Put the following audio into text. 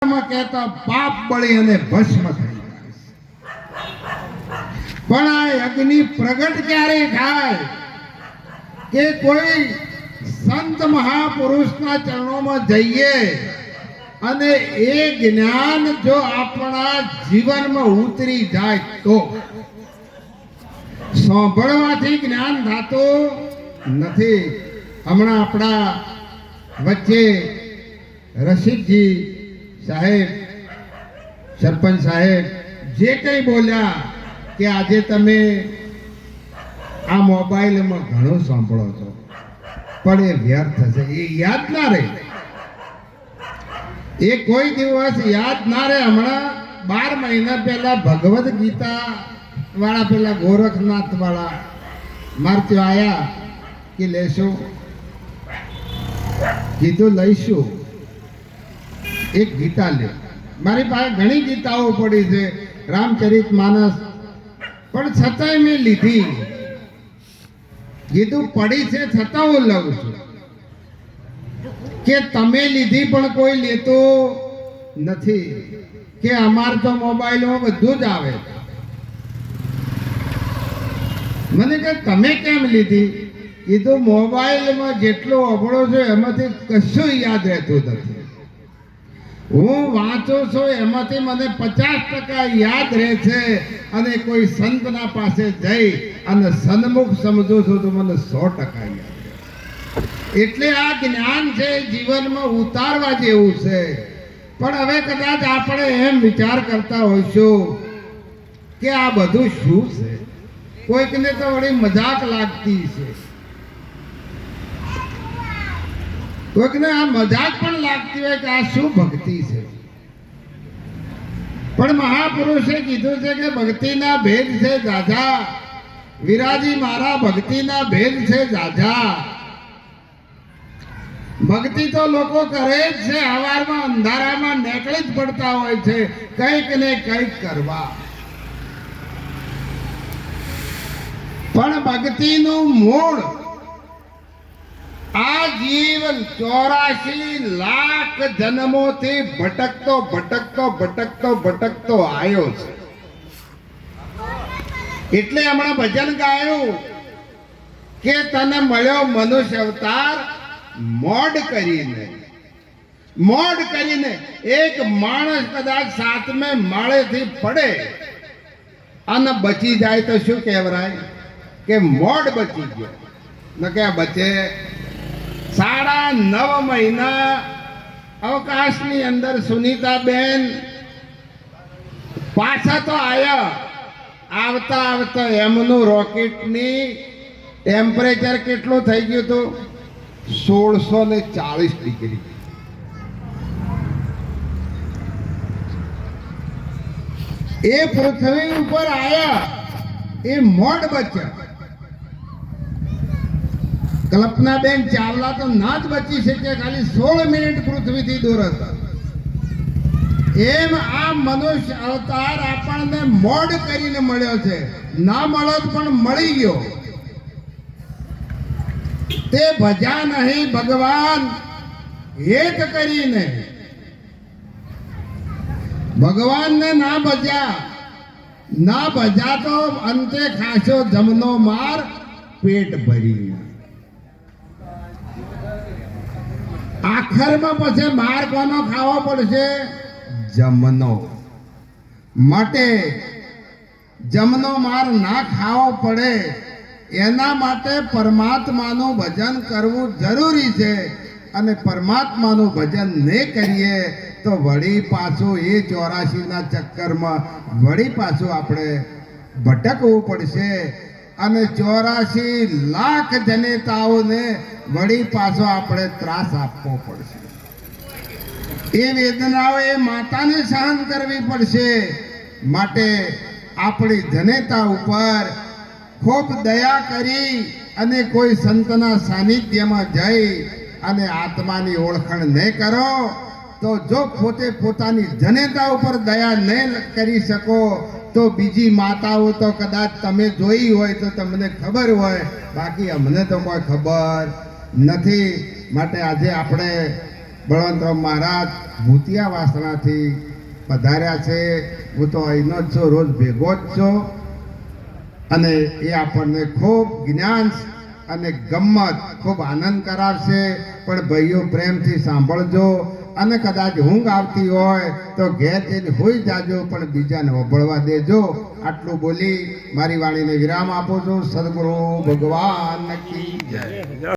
પાપ બળી અને ભસ્મ થઈ પણ આ અગ્નિ પ્રગટ ક્યારે થાય? કે કોઈ સંત મહાપુરુષના ચરણોમાં જઈએ અને એ જ્ઞાન જો આપણા જીવનમાં ઉતરી જાય તો? સાંભળવાથી જ્ઞાન થતું નથી. હમણાં આપણા વચ્ચે રશીદજી સાહેબ, સરપંચ સાહેબ, જે કંઈ બોલ્યા કે આજે તમે આ મોબાઈલમાં ઘણું સાંભળો છો, પણ એ વ્યર્થ થશે એ યાદ ના રહે. એ કોઈ દિવસ યાદ ના રહે, હમણાં બાર મહિના પહેલા ભગવદ્ ગીતા વાળા પેલા ગોરખનાથ વાળા મારતો આયા કે લેશો? કીધું, લઈશું. એક ગીતા લે. મારી પાસે ઘણી ગીતાઓ પડી છે, રામચરિત માનસ. પણ છતાંય મેં લીધી. કીધું પડી છે છતાં હું લઉં છું. કે તમે લીધી પણ કોઈ લેતો નથી. કે અમાર તો મોબાઈલમાં બધું જ આવે. મને કે તમે કેમ લીધી? કીધું મોબાઈલમાં જેટલો અભળો છે, એમાંથી કશું યાદ રહેતું નથી. હું વાંચું છું, એમાંથી મને પચાસ ટકા યાદ રહે છે અને કોઈ સંતના પાસે જઈ અને સન્મુખ સમજું છું તો મને સો ટકા યાદ એટલે આ જ્ઞાન છે જીવનમાં ઉતારવા જેવું છે. પણ હવે કદાચ આપણે એમ વિચાર કરતા હોઈશું કે આ બધું શું છે? કોઈકને તો વળી મજાક લાગતી છે. કોઈકને આ મજાક પણ લાગતી હોય કે આ શું ભક્તિ છે? પણ મહાપુરુષે કીધું છે કે ભક્તિના ભેદ છે જાજા. વિરાજી, મારા ભક્તિના ભેદ છે જાજા. ભક્તિ તો લોકો કરે જ છે. હવારમાં અંધારામાં નીકળી જ પડતા હોય છે. કંઈક ને કંઈક કરવા. પણ ભક્તિનું મૂળ આ જીવ ચોરાશી લાખ જન્મોથી ભટકતો ભટકતો ભટકતો ભટકતો આવ્યો છે. એટલે હમણાં ભજન ગાયું કે તને મળ્યો મનુષ્ય અવતાર મોડ કરીને. મોડ કરીને એક માણસ કદાચ સાતમે માળેથી પડે અને બચી જાય તો શું કહેવાય? કે મોડ બચી ગયો. ન કે બચે સાડા નવ મહિના અવકાશની અંદર સુનીતાબેન પાછા તો આવ્યા આવતા આવતા એમનું રોકેટની ટેમ્પરેચર કેટલું થઈ ગયું હતું? સોળસો ને ચાલીસ ડિગ્રી. એ પૃથ્વી ઉપર આવ્યા એ મોડ બચ્યા. કલ્પનાબેન ચાવલા તો ના જ બચી શકે, ખાલી સોળ મિનિટ પૃથ્વીથી દૂર હતા. એમ આ મનુષ્ય અવતાર આપણને મોડ કરીને મળ્યો છે. ના મળત પણ મળી ગયો. તે ભજા નહીં, ભગવાન. હેત કરીને. ભગવાનને ના ભજ્યા ના ભજા તો અંતે ખાશો જમનો માર, પેટ ભરીને. આખરમાં પછી માર કોનો ખાવો પડશે? જમનો. માટે જમનો માર ના ખાવો પડે એના માટે પરમાત્માનું ભજન કરવું જરૂરી છે. અને પરમાત્માનું ભજન નહીં કરીએ તો વળી પાછું એ ચોરાશીના ચક્કરમાં વળી પાછું આપણે ભટકવું પડશે. અને ચોરાશી લાખ જનેતાઓને વળી પાછો આપણે ત્રાસ આપવો પડશે. એ વેદનાઓ એ માતાને સહન કરવી પડશે. માટે આપણી જનેતા ઉપર ખૂબ દયા કરી અને કોઈ સંતના સાનિધ્યમાં જઈ અને આત્માની ઓળખાણ નહીં કરો, તો જો પોતે પોતાની જનેતા ઉપર દયા નહીં કરી શકો તો બીજી માતાઓ તો કદાચ તમે જોઈ હોય તો તમને ખબર હોય. બાકી અમને તો કોઈ ખબર નથી. માટે આજે આપણે બળવંતરાવ મહારાજ ભૂતિયા વાસણાથી પધાર્યા છે. હું તો અહીંનો જ છું, રોજ ભેગો જ છું. અને એ આપણને ખૂબ જ્ઞાન અને ગમ્મત, ખૂબ આનંદ કરાવશે. પણ ભાઈઓ, પ્રેમથી સાંભળજો. અને કદાચ ઊંઘ આવતી હોય તો ઘેર જઈને હોઈ જાજો, પણ બીજાને વભળવા દેજો. આટલું બોલી મારી વાણીને વિરામ આપો છું. સદગુરુ ભગવાન કી જય.